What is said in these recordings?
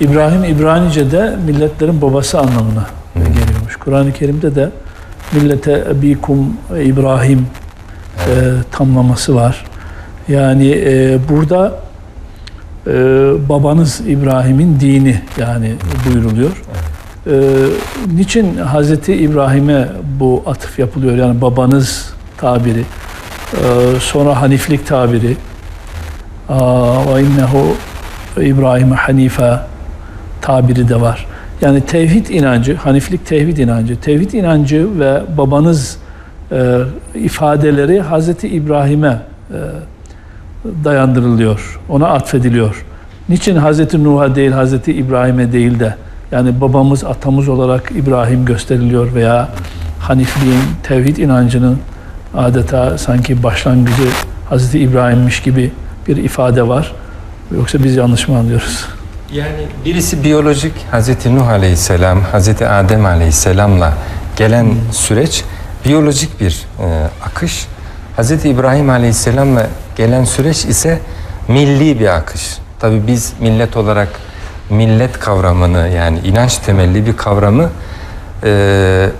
İbrahim İbranice'de milletlerin babası anlamına geliyormuş. Kur'an-ı Kerim'de de millete ebikum İbrahim e, tamlaması var. Yani e, burada e, babanız İbrahim'in dini yani buyuruluyor. E, niçin Hazreti İbrahim'e bu atıf yapılıyor? Yani babanız tabiri. E, sonra haniflik tabiri. Ve innehu İbrahim Hanife tabiri de var. Yani tevhid inancı, haniflik tevhid inancı, tevhid inancı ve babanız e, ifadeleri Hazreti İbrahim'e e, dayandırılıyor, ona atfediliyor. Niçin Hazreti Nuh'a değil, Hazreti İbrahim'e değil de yani babamız, atamız olarak İbrahim gösteriliyor veya Hanifliğin, tevhid inancının adeta sanki başlangıcı Hazreti İbrahim'miş gibi bir ifade var. Yoksa biz yanlış mı anlıyoruz? Yani birisi biyolojik Hazreti Nuh Aleyhisselam, Hazreti Adem Aleyhisselam'la gelen süreç biyolojik bir e, akış. Hazreti İbrahim Aleyhisselam'la gelen süreç ise milli bir akış. Tabii biz millet olarak millet kavramını yani inanç temelli bir kavramı e,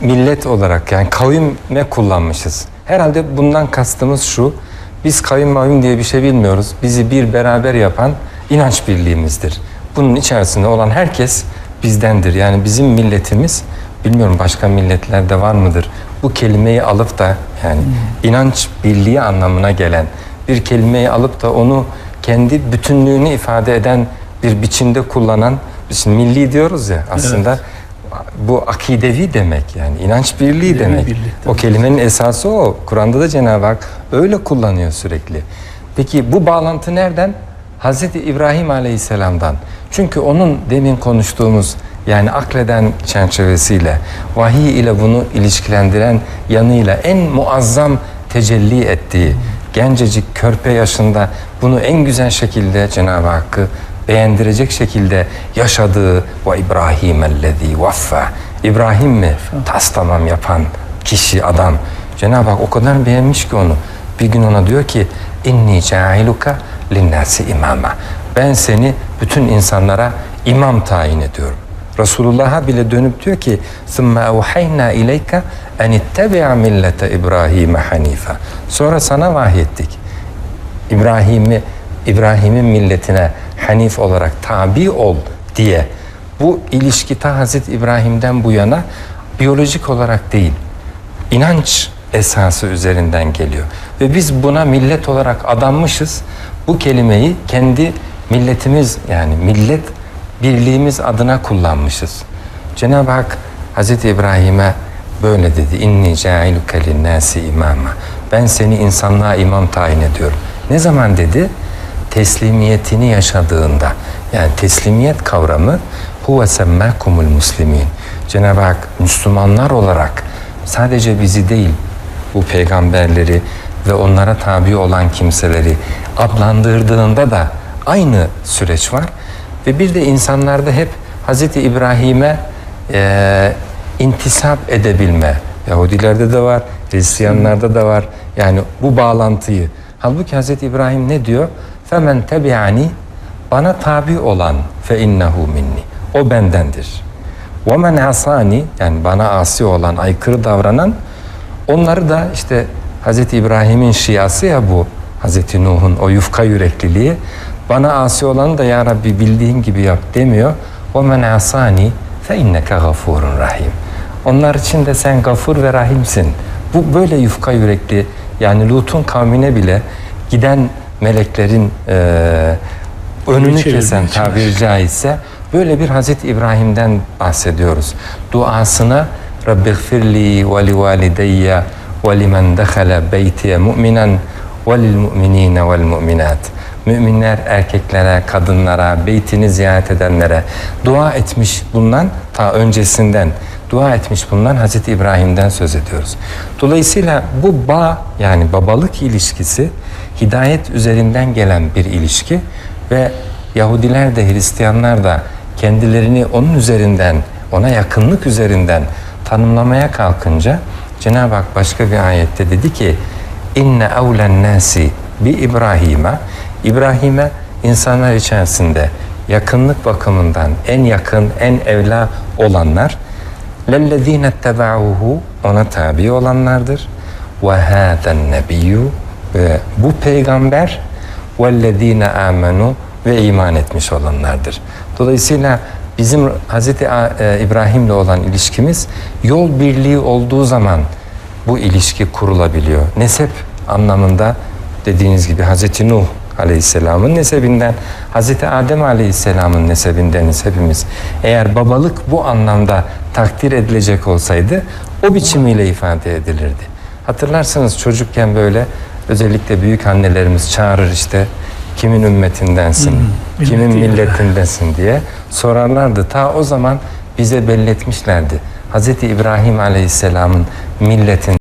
millet olarak yani kavime kullanmışız. Herhalde bundan kastımız şu. Biz kavim mavim diye bir şey bilmiyoruz. Bizi bir beraber yapan inanç birliğimizdir. Bunun içerisinde olan herkes bizdendir. Yani bizim milletimiz bilmiyorum başka milletlerde var mıdır? Bu kelimeyi alıp da yani inanç birliği anlamına gelen bir kelimeyi alıp da onu kendi bütünlüğünü ifade eden bir biçimde kullanan şimdi milli diyoruz ya aslında bu akidevi demek yani inanç birliği demek. birlik, o kelimenin esası o. Kur'an'da da Cenab-ı Hak öyle kullanıyor sürekli. Peki bu bağlantı nereden? Hazreti İbrahim Aleyhisselam'dan. Çünkü onun demin konuştuğumuz yani akleden çerçevesiyle, vahiy ile bunu ilişkilendiren yanıyla en muazzam tecelli ettiği, gencecik körpe yaşında bunu en güzel şekilde Cenab-ı Hakk'ı beğendirecek şekilde yaşadığı ve İbrahim ellezî vaffa. İbrahim mi tas tamam yapan kişi, adam. Cenab-ı Hak o kadar beğenmiş ki onu. Bir gün ona diyor ki inni cailuka linnâsi imama. Ben seni bütün insanlara imam tayin ediyorum. Resulullah'a bile dönüp diyor ki ثُمَّ اَوْحَيْنَا اِلَيْكَ اَنِ اتَّبِعَ مِلَّةَ اِبْرَاهِيمَ حَن۪يفًا Sonra sana vahyettik. İbrahim'i İbrahim'in milletine Hanif olarak tabi ol diye bu ilişki ta Hazreti İbrahim'den bu yana biyolojik olarak değil inanç esası üzerinden geliyor. Ve biz buna millet olarak adanmışız. Bu kelimeyi kendi milletimiz yani millet birliğimiz adına kullanmışız. Cenab-ı Hak Hazreti İbrahim'e böyle dedi. İnni cailuke linnâsi imama. Ben seni insanlığa imam tayin ediyorum. Ne zaman dedi? Teslimiyetini yaşadığında. Yani teslimiyet kavramı huve semmâkumul muslimin. Cenab-ı Hak Müslümanlar olarak sadece bizi değil bu peygamberleri ve onlara tabi olan kimseleri adlandırdığında da aynı süreç var. Ve bir de insanlarda hep Hazreti İbrahim'e e, intisap edebilme. Yahudilerde de var, Hristiyanlarda da var. Yani bu bağlantıyı. Halbuki Hazreti İbrahim ne diyor? Femen tebi'ani bana tabi olan fe innehu minni. O bendendir. Ve men asani yani bana asi olan, aykırı davranan onları da işte Hazreti İbrahim'in şiası ya bu. Hazreti Nuh'un o yufka yürekliliği. Bana asi olanı da ya Rabbi bildiğin gibi yap demiyor. Men asani fe inneke gafurun rahim. Onlar için de sen gafur ve rahimsin. Bu böyle yufka yürekli yani Lut'un kavmine bile giden meleklerin eee önünü çevirmeye kesen tabiri caizse böyle bir Hazreti İbrahim'den bahsediyoruz. Duasına Rabbi gfirli ve li valideyye mu'minen ve lil mu'minine vel mu'minat. Müminler erkeklere, kadınlara, beytini ziyaret edenlere dua etmiş bulunan ta öncesinden dua etmiş bulunan Hazreti İbrahim'den söz ediyoruz. Dolayısıyla bu bağ yani babalık ilişkisi hidayet üzerinden gelen bir ilişki ve Yahudiler de Hristiyanlar da kendilerini onun üzerinden, ona yakınlık üzerinden tanımlamaya kalkınca Cenab-ı Hak başka bir ayette dedi ki inne evlen nasi bi İbrahim'e İbrahim'e insanlar içerisinde yakınlık bakımından en yakın, en evla olanlar lellezine tebauhu ona tabi olanlardır. Ve hâden nebiyyü ve bu peygamber vellezine amenu ve iman etmiş olanlardır. Dolayısıyla bizim Hz. İbrahim'le olan ilişkimiz yol birliği olduğu zaman bu ilişki kurulabiliyor. Nesep anlamında dediğiniz gibi Hz. Nuh Aleyhisselam'ın nesebinden, Hz. Adem Aleyhisselam'ın nesebindeniz hepimiz. Eğer babalık bu anlamda takdir edilecek olsaydı o biçimiyle ifade edilirdi. Hatırlarsınız çocukken böyle özellikle büyük annelerimiz çağırır işte kimin ümmetindensin, kimin milleti. milletindensin diye sorarlardı. Ta o zaman bize belletmişlerdi. Hz. İbrahim Aleyhisselam'ın milletin